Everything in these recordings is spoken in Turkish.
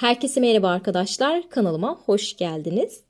Herkese merhaba arkadaşlar. Kanalıma hoş geldiniz.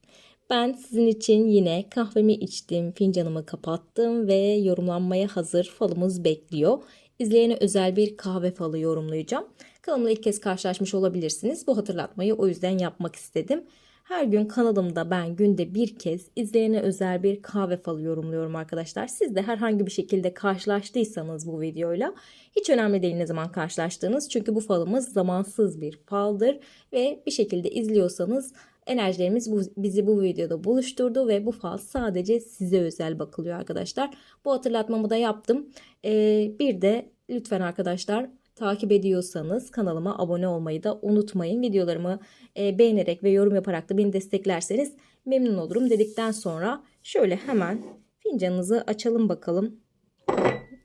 Ben sizin için yine kahvemi içtim, fincanımı kapattım ve yorumlanmaya hazır falımız bekliyor. İzleyene özel bir kahve falı yorumlayacağım. Kanalımla ilk kez karşılaşmış olabilirsiniz. Bu hatırlatmayı o yüzden yapmak istedim. Her gün kanalımda ben günde bir kez izleyene özel bir kahve falı yorumluyorum arkadaşlar. Siz de herhangi bir şekilde karşılaştıysanız bu videoyla hiç önemli değil ne zaman karşılaştığınız. Çünkü bu falımız zamansız bir faldır ve bir şekilde izliyorsanız enerjilerimiz bu, bizi bu videoda buluşturdu ve bu fal sadece size özel bakılıyor arkadaşlar. Bu hatırlatmamı da yaptım. Ee, bir de lütfen arkadaşlar takip ediyorsanız kanalıma abone olmayı da unutmayın. Videolarımı e, beğenerek ve yorum yaparak da beni desteklerseniz memnun olurum dedikten sonra şöyle hemen fincanınızı açalım bakalım.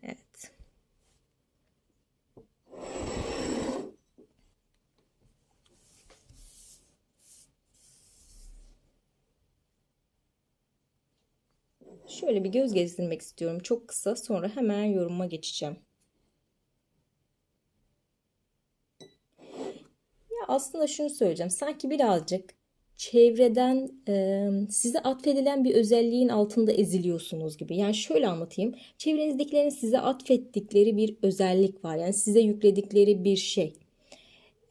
Evet. Şöyle bir göz gezdirmek istiyorum. Çok kısa sonra hemen yoruma geçeceğim. Ya aslında şunu söyleyeceğim. Sanki birazcık çevreden e, size atfedilen bir özelliğin altında eziliyorsunuz gibi. Yani şöyle anlatayım. Çevrenizdekilerin size atfettikleri bir özellik var. Yani size yükledikleri bir şey.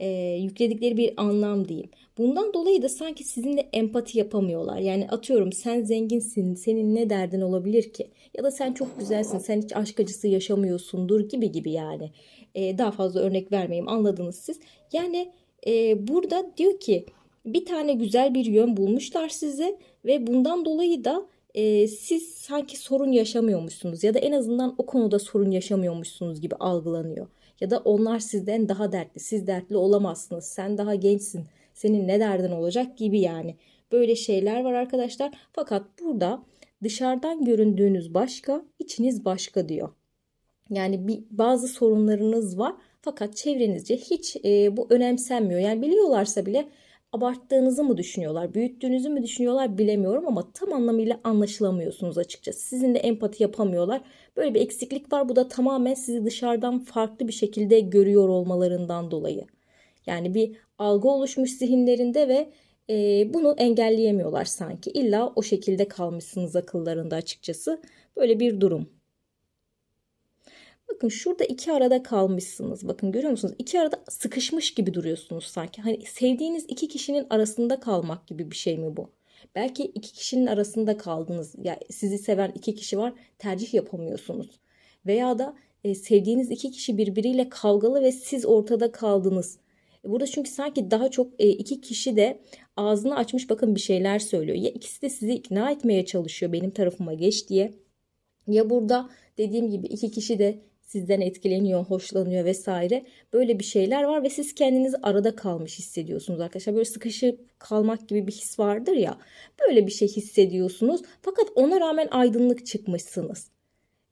E, yükledikleri bir anlam diyeyim. Bundan dolayı da sanki sizinle empati yapamıyorlar. Yani atıyorum sen zenginsin, senin ne derdin olabilir ki? Ya da sen çok güzelsin, sen hiç aşk acısı yaşamıyorsundur gibi gibi yani. E, daha fazla örnek vermeyeyim anladınız siz. Yani e, burada diyor ki bir tane güzel bir yön bulmuşlar size ve bundan dolayı da e, siz sanki sorun yaşamıyormuşsunuz ya da en azından o konuda sorun yaşamıyormuşsunuz gibi algılanıyor. Ya da onlar sizden daha dertli, siz dertli olamazsınız, sen daha gençsin, senin ne derdin olacak gibi yani. Böyle şeyler var arkadaşlar. Fakat burada dışarıdan göründüğünüz başka, içiniz başka diyor. Yani bir, bazı sorunlarınız var fakat çevrenizce hiç e, bu önemsenmiyor. Yani biliyorlarsa bile abarttığınızı mı düşünüyorlar, büyüttüğünüzü mü düşünüyorlar bilemiyorum ama tam anlamıyla anlaşılamıyorsunuz açıkçası. Sizinle empati yapamıyorlar. Böyle bir eksiklik var. Bu da tamamen sizi dışarıdan farklı bir şekilde görüyor olmalarından dolayı. Yani bir algı oluşmuş zihinlerinde ve e, bunu engelleyemiyorlar sanki. İlla o şekilde kalmışsınız akıllarında açıkçası. Böyle bir durum. Bakın şurada iki arada kalmışsınız. Bakın görüyor musunuz? İki arada sıkışmış gibi duruyorsunuz sanki. Hani sevdiğiniz iki kişinin arasında kalmak gibi bir şey mi bu? Belki iki kişinin arasında kaldınız. Ya yani sizi seven iki kişi var, tercih yapamıyorsunuz. Veya da e, sevdiğiniz iki kişi birbiriyle kavgalı ve siz ortada kaldınız. E, burada çünkü sanki daha çok e, iki kişi de ağzını açmış bakın bir şeyler söylüyor. Ya ikisi de sizi ikna etmeye çalışıyor benim tarafıma geç diye. Ya burada dediğim gibi iki kişi de sizden etkileniyor, hoşlanıyor vesaire. Böyle bir şeyler var ve siz kendinizi arada kalmış hissediyorsunuz arkadaşlar. Böyle sıkışıp kalmak gibi bir his vardır ya. Böyle bir şey hissediyorsunuz. Fakat ona rağmen aydınlık çıkmışsınız.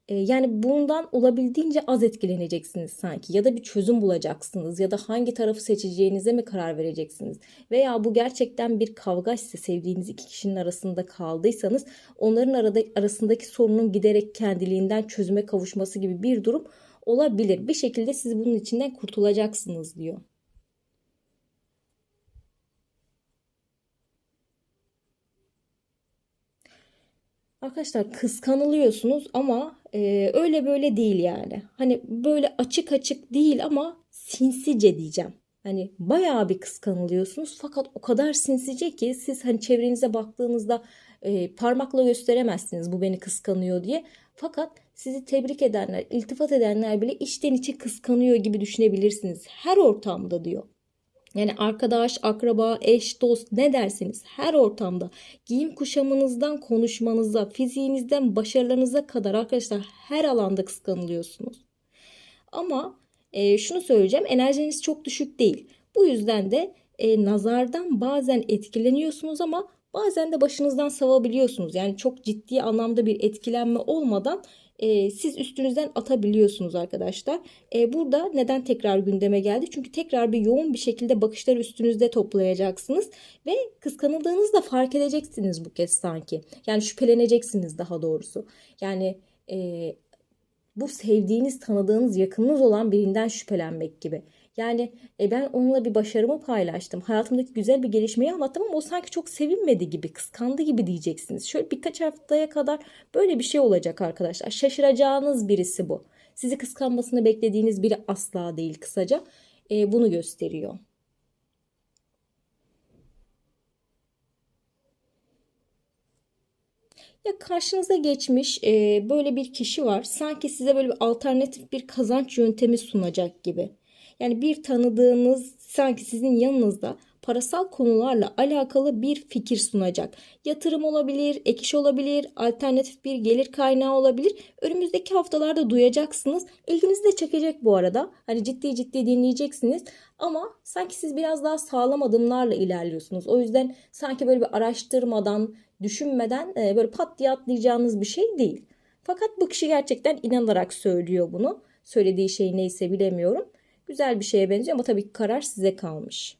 Ee, yani bundan olabildiğince az etkileneceksiniz sanki ya da bir çözüm bulacaksınız ya da hangi tarafı seçeceğinize mi karar vereceksiniz veya bu gerçekten bir kavga ise sevdiğiniz iki kişinin arasında kaldıysanız onların arada, arasındaki sorunun giderek kendiliğinden çözüme kavuşması gibi bir durum olabilir. Bir şekilde siz bunun içinden kurtulacaksınız diyor. Arkadaşlar kıskanılıyorsunuz ama e, öyle böyle değil yani. Hani böyle açık açık değil ama sinsice diyeceğim. Hani bayağı bir kıskanılıyorsunuz fakat o kadar sinsice ki siz hani çevrenize baktığınızda e, parmakla gösteremezsiniz bu beni kıskanıyor diye. Fakat sizi tebrik edenler, iltifat edenler bile içten içe kıskanıyor gibi düşünebilirsiniz. Her ortamda diyor. Yani arkadaş, akraba, eş, dost ne derseniz her ortamda giyim kuşamınızdan konuşmanıza, fiziğinizden başarılarınıza kadar arkadaşlar her alanda kıskanılıyorsunuz. Ama e, şunu söyleyeceğim enerjiniz çok düşük değil. Bu yüzden de e, nazardan bazen etkileniyorsunuz ama bazen de başınızdan savabiliyorsunuz. Yani çok ciddi anlamda bir etkilenme olmadan e, siz üstünüzden atabiliyorsunuz arkadaşlar. E, burada neden tekrar gündeme geldi? Çünkü tekrar bir yoğun bir şekilde bakışları üstünüzde toplayacaksınız ve kıskanıldığınızda fark edeceksiniz bu kez sanki. Yani şüpheleneceksiniz daha doğrusu. Yani e, bu sevdiğiniz, tanıdığınız, yakınınız olan birinden şüphelenmek gibi. Yani e, ben onunla bir başarımı paylaştım. Hayatımdaki güzel bir gelişmeyi anlattım ama o sanki çok sevinmedi gibi, kıskandı gibi diyeceksiniz. Şöyle birkaç haftaya kadar böyle bir şey olacak arkadaşlar. Şaşıracağınız birisi bu. Sizi kıskanmasını beklediğiniz biri asla değil kısaca. E, bunu gösteriyor. Ya karşınıza geçmiş e, böyle bir kişi var. Sanki size böyle bir alternatif bir kazanç yöntemi sunacak gibi. Yani bir tanıdığınız sanki sizin yanınızda parasal konularla alakalı bir fikir sunacak. Yatırım olabilir, ek iş olabilir, alternatif bir gelir kaynağı olabilir. Önümüzdeki haftalarda duyacaksınız. İlginizi de çekecek bu arada. Hani ciddi ciddi dinleyeceksiniz. Ama sanki siz biraz daha sağlam adımlarla ilerliyorsunuz. O yüzden sanki böyle bir araştırmadan, düşünmeden e, böyle pat diye atlayacağınız bir şey değil. Fakat bu kişi gerçekten inanarak söylüyor bunu. Söylediği şey neyse bilemiyorum. Güzel bir şeye benziyor ama tabii ki karar size kalmış.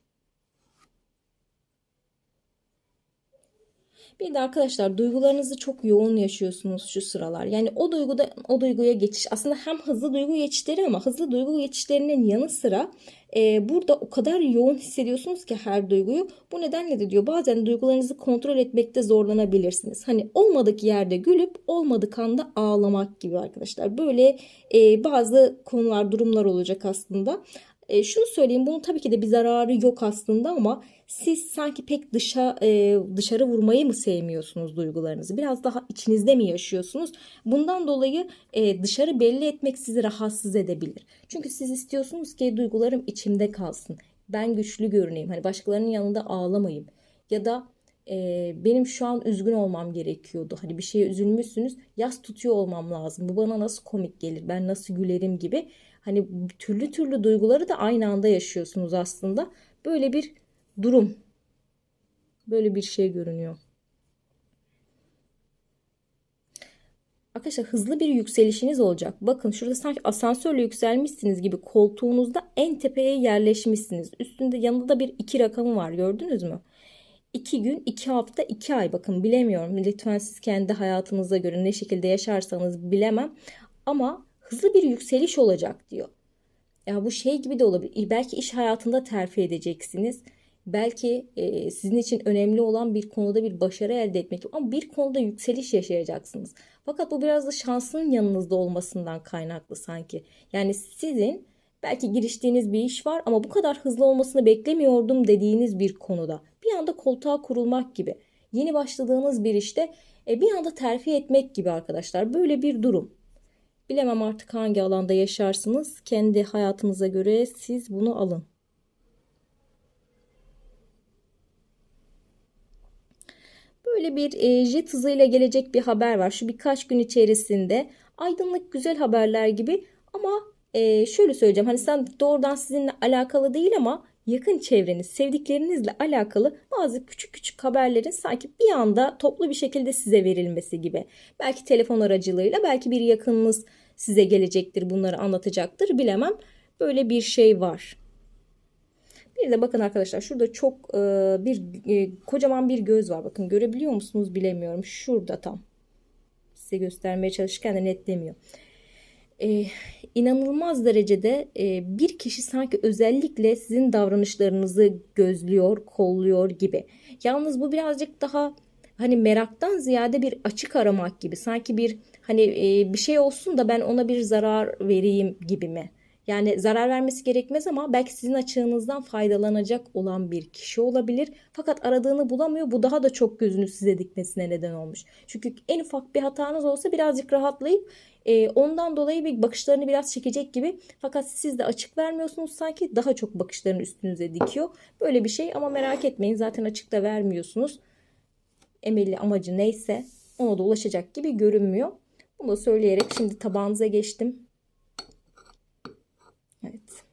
Bir de arkadaşlar duygularınızı çok yoğun yaşıyorsunuz şu sıralar. Yani o duyguda o duyguya geçiş aslında hem hızlı duygu geçişleri ama hızlı duygu geçişlerinin yanı sıra e, burada o kadar yoğun hissediyorsunuz ki her duyguyu. Bu nedenle de diyor bazen duygularınızı kontrol etmekte zorlanabilirsiniz. Hani olmadık yerde gülüp olmadık anda ağlamak gibi arkadaşlar. Böyle e, bazı konular durumlar olacak aslında. E, şunu söyleyeyim bunun tabii ki de bir zararı yok aslında ama siz sanki pek dışa e, dışarı vurmayı mı sevmiyorsunuz duygularınızı? Biraz daha içinizde mi yaşıyorsunuz? Bundan dolayı e, dışarı belli etmek sizi rahatsız edebilir. Çünkü siz istiyorsunuz ki duygularım içimde kalsın. Ben güçlü görüneyim. Hani başkalarının yanında ağlamayayım. Ya da e, benim şu an üzgün olmam gerekiyordu. Hani bir şeye üzülmüşsünüz. Yas tutuyor olmam lazım. Bu bana nasıl komik gelir? Ben nasıl gülerim gibi. Hani türlü türlü duyguları da aynı anda yaşıyorsunuz aslında. Böyle bir durum. Böyle bir şey görünüyor. Arkadaşlar hızlı bir yükselişiniz olacak. Bakın şurada sanki asansörle yükselmişsiniz gibi koltuğunuzda en tepeye yerleşmişsiniz. Üstünde yanında da bir iki rakamı var gördünüz mü? 2 gün, 2 hafta, 2 ay bakın bilemiyorum. Lütfen siz kendi hayatınıza göre ne şekilde yaşarsanız bilemem. Ama hızlı bir yükseliş olacak diyor. Ya bu şey gibi de olabilir. Belki iş hayatında terfi edeceksiniz. Belki e, sizin için önemli olan bir konuda bir başarı elde etmek ama bir konuda yükseliş yaşayacaksınız. Fakat bu biraz da şansın yanınızda olmasından kaynaklı sanki. Yani sizin belki giriştiğiniz bir iş var ama bu kadar hızlı olmasını beklemiyordum dediğiniz bir konuda bir anda koltuğa kurulmak gibi. Yeni başladığınız bir işte e, bir anda terfi etmek gibi arkadaşlar. Böyle bir durum. Bilemem artık hangi alanda yaşarsınız. Kendi hayatınıza göre siz bunu alın. Böyle bir e, jet hızıyla gelecek bir haber var. Şu birkaç gün içerisinde aydınlık güzel haberler gibi ama e, şöyle söyleyeceğim. Hani sen doğrudan sizinle alakalı değil ama yakın çevreniz, sevdiklerinizle alakalı bazı küçük küçük haberlerin sanki bir anda toplu bir şekilde size verilmesi gibi. Belki telefon aracılığıyla, belki bir yakınınız size gelecektir, bunları anlatacaktır, bilemem. Böyle bir şey var. Bir de bakın arkadaşlar şurada çok e, bir e, kocaman bir göz var. Bakın görebiliyor musunuz bilemiyorum. Şurada tam. Size göstermeye çalışırken de netlemiyor e, inanılmaz derecede e, bir kişi sanki özellikle sizin davranışlarınızı gözlüyor, kolluyor gibi. Yalnız bu birazcık daha hani meraktan ziyade bir açık aramak gibi. Sanki bir hani e, bir şey olsun da ben ona bir zarar vereyim gibi mi? Yani zarar vermesi gerekmez ama belki sizin açığınızdan faydalanacak olan bir kişi olabilir. Fakat aradığını bulamıyor. Bu daha da çok gözünü size dikmesine neden olmuş. Çünkü en ufak bir hatanız olsa birazcık rahatlayıp e, ondan dolayı bir bakışlarını biraz çekecek gibi. Fakat siz de açık vermiyorsunuz sanki daha çok bakışlarını üstünüze dikiyor. Böyle bir şey ama merak etmeyin zaten açık da vermiyorsunuz. Emeli amacı neyse ona da ulaşacak gibi görünmüyor. Bunu da söyleyerek şimdi tabağınıza geçtim. Evet.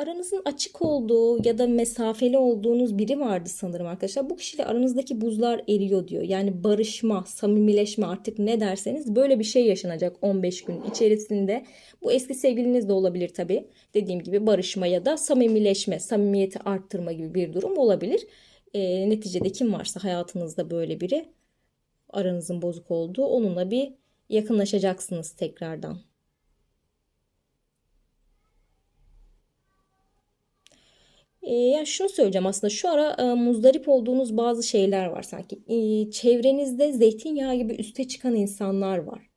Aranızın açık olduğu ya da mesafeli olduğunuz biri vardı sanırım arkadaşlar. Bu kişiyle aranızdaki buzlar eriyor diyor. Yani barışma, samimileşme artık ne derseniz böyle bir şey yaşanacak 15 gün içerisinde. Bu eski sevgiliniz de olabilir tabii. Dediğim gibi barışma ya da samimileşme, samimiyeti arttırma gibi bir durum olabilir. e, neticede kim varsa hayatınızda böyle biri aranızın bozuk olduğu onunla bir yakınlaşacaksınız tekrardan. E, ya şunu söyleyeceğim aslında şu ara e, muzdarip olduğunuz bazı şeyler var sanki. E, çevrenizde zeytinyağı gibi üste çıkan insanlar var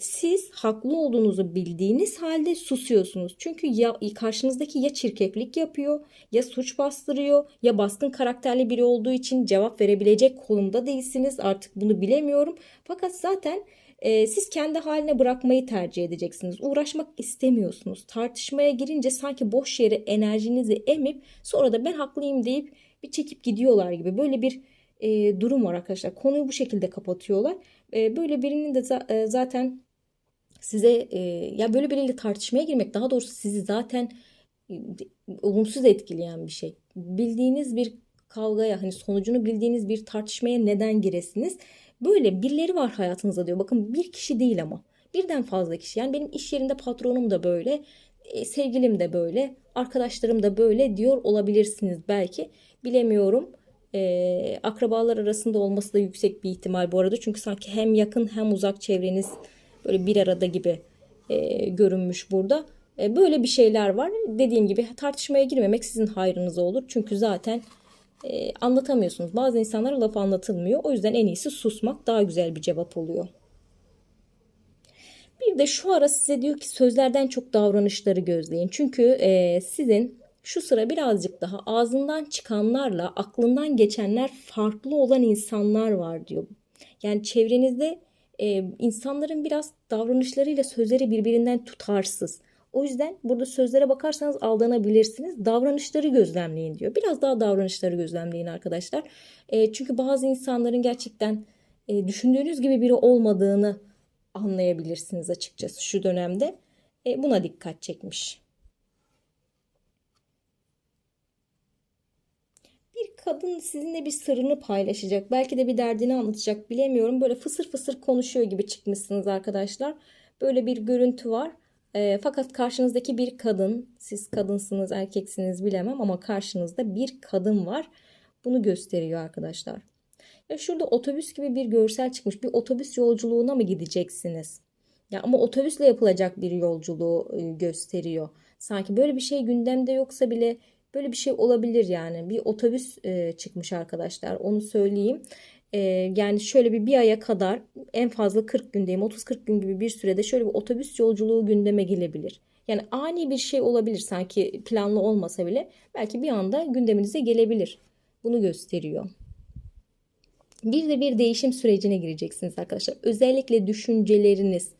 siz haklı olduğunuzu bildiğiniz halde susuyorsunuz. Çünkü ya karşınızdaki ya çirkeflik yapıyor, ya suç bastırıyor, ya baskın karakterli biri olduğu için cevap verebilecek konumda değilsiniz. Artık bunu bilemiyorum. Fakat zaten e, siz kendi haline bırakmayı tercih edeceksiniz. Uğraşmak istemiyorsunuz. Tartışmaya girince sanki boş yere enerjinizi emip sonra da ben haklıyım deyip bir çekip gidiyorlar gibi. Böyle bir e, durum var arkadaşlar. Konuyu bu şekilde kapatıyorlar. E, böyle birinin de za- e, zaten size e, ya böyle biriyle tartışmaya girmek daha doğrusu sizi zaten e, olumsuz etkileyen bir şey. Bildiğiniz bir kavgaya hani sonucunu bildiğiniz bir tartışmaya neden giresiniz? Böyle birileri var hayatınızda diyor. Bakın bir kişi değil ama birden fazla kişi. Yani benim iş yerinde patronum da böyle, e, sevgilim de böyle, arkadaşlarım da böyle diyor olabilirsiniz belki. Bilemiyorum e, akrabalar arasında olması da yüksek bir ihtimal bu arada. Çünkü sanki hem yakın hem uzak çevreniz böyle bir arada gibi e, görünmüş burada. E, böyle bir şeyler var. Dediğim gibi tartışmaya girmemek sizin hayrınıza olur. Çünkü zaten e, anlatamıyorsunuz. Bazı insanlara laf anlatılmıyor. O yüzden en iyisi susmak daha güzel bir cevap oluyor. Bir de şu ara size diyor ki sözlerden çok davranışları gözleyin. Çünkü e, sizin şu sıra birazcık daha ağzından çıkanlarla aklından geçenler farklı olan insanlar var diyor. Yani çevrenizde e, insanların biraz davranışlarıyla sözleri birbirinden tutarsız. O yüzden burada sözlere bakarsanız aldanabilirsiniz. Davranışları gözlemleyin diyor. Biraz daha davranışları gözlemleyin arkadaşlar. E, çünkü bazı insanların gerçekten e, düşündüğünüz gibi biri olmadığını anlayabilirsiniz açıkçası şu dönemde. E, buna dikkat çekmiş. kadın sizinle bir sırrını paylaşacak. Belki de bir derdini anlatacak bilemiyorum. Böyle fısır fısır konuşuyor gibi çıkmışsınız arkadaşlar. Böyle bir görüntü var. E, fakat karşınızdaki bir kadın, siz kadınsınız erkeksiniz bilemem ama karşınızda bir kadın var. Bunu gösteriyor arkadaşlar. Ya şurada otobüs gibi bir görsel çıkmış. Bir otobüs yolculuğuna mı gideceksiniz? Ya ama otobüsle yapılacak bir yolculuğu e, gösteriyor. Sanki böyle bir şey gündemde yoksa bile Böyle bir şey olabilir yani. Bir otobüs e, çıkmış arkadaşlar. Onu söyleyeyim. E, yani şöyle bir bir aya kadar en fazla 40 gündeyim. 30-40 gün gibi bir sürede şöyle bir otobüs yolculuğu gündeme gelebilir. Yani ani bir şey olabilir sanki planlı olmasa bile. Belki bir anda gündeminize gelebilir. Bunu gösteriyor. Bir de bir değişim sürecine gireceksiniz arkadaşlar. Özellikle düşünceleriniz,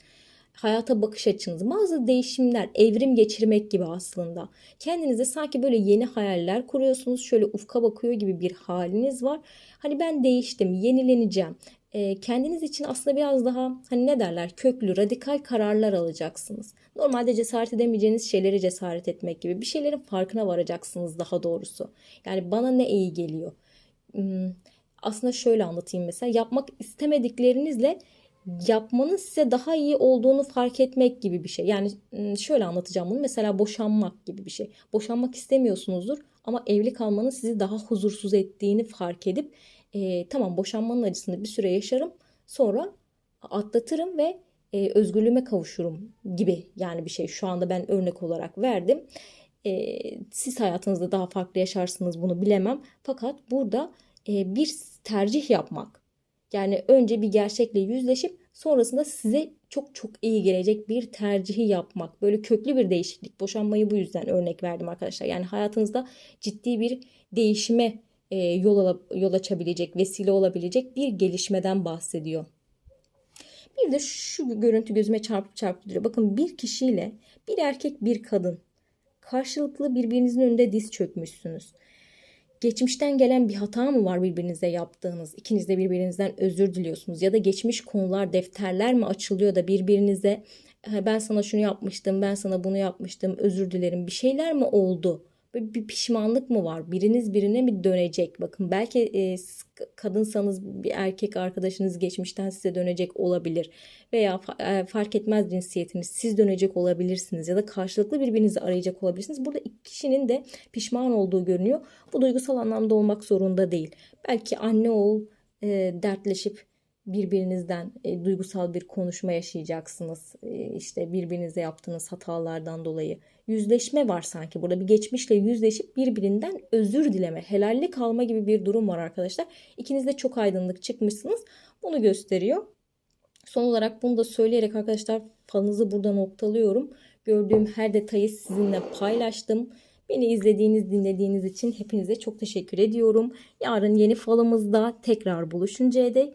hayata bakış açınız, bazı değişimler, evrim geçirmek gibi aslında. Kendinize sanki böyle yeni hayaller kuruyorsunuz. Şöyle ufka bakıyor gibi bir haliniz var. Hani ben değiştim, yenileneceğim. E, kendiniz için aslında biraz daha hani ne derler köklü, radikal kararlar alacaksınız. Normalde cesaret edemeyeceğiniz şeyleri cesaret etmek gibi bir şeylerin farkına varacaksınız daha doğrusu. Yani bana ne iyi geliyor? Hmm, aslında şöyle anlatayım mesela yapmak istemediklerinizle yapmanın size daha iyi olduğunu fark etmek gibi bir şey. Yani şöyle anlatacağım bunu. Mesela boşanmak gibi bir şey. Boşanmak istemiyorsunuzdur ama evli kalmanın sizi daha huzursuz ettiğini fark edip e, tamam boşanmanın acısını bir süre yaşarım sonra atlatırım ve e, özgürlüğüme kavuşurum gibi yani bir şey. Şu anda ben örnek olarak verdim. E, siz hayatınızda daha farklı yaşarsınız bunu bilemem. Fakat burada e, bir tercih yapmak yani önce bir gerçekle yüzleşip sonrasında size çok çok iyi gelecek bir tercihi yapmak. Böyle köklü bir değişiklik. Boşanmayı bu yüzden örnek verdim arkadaşlar. Yani hayatınızda ciddi bir değişime e, yol, yol açabilecek, vesile olabilecek bir gelişmeden bahsediyor. Bir de şu görüntü gözüme çarpıp çarpıp duruyor. Bakın bir kişiyle bir erkek bir kadın karşılıklı birbirinizin önünde diz çökmüşsünüz geçmişten gelen bir hata mı var birbirinize yaptığınız? İkiniz de birbirinizden özür diliyorsunuz ya da geçmiş konular, defterler mi açılıyor da birbirinize ben sana şunu yapmıştım, ben sana bunu yapmıştım, özür dilerim bir şeyler mi oldu? Bir pişmanlık mı var? Biriniz birine mi dönecek? Bakın belki e, kadınsanız bir erkek arkadaşınız geçmişten size dönecek olabilir. Veya fa- e, fark etmez cinsiyetiniz siz dönecek olabilirsiniz. Ya da karşılıklı birbirinizi arayacak olabilirsiniz. Burada iki kişinin de pişman olduğu görünüyor. Bu duygusal anlamda olmak zorunda değil. Belki anne oğul e, dertleşip birbirinizden e, duygusal bir konuşma yaşayacaksınız. E, işte birbirinize yaptığınız hatalardan dolayı. Yüzleşme var sanki burada bir geçmişle yüzleşip birbirinden özür dileme, helallik alma gibi bir durum var arkadaşlar. İkiniz de çok aydınlık çıkmışsınız. Bunu gösteriyor. Son olarak bunu da söyleyerek arkadaşlar falınızı burada noktalıyorum. Gördüğüm her detayı sizinle paylaştım. Beni izlediğiniz, dinlediğiniz için hepinize çok teşekkür ediyorum. Yarın yeni falımızda tekrar buluşuncaya dek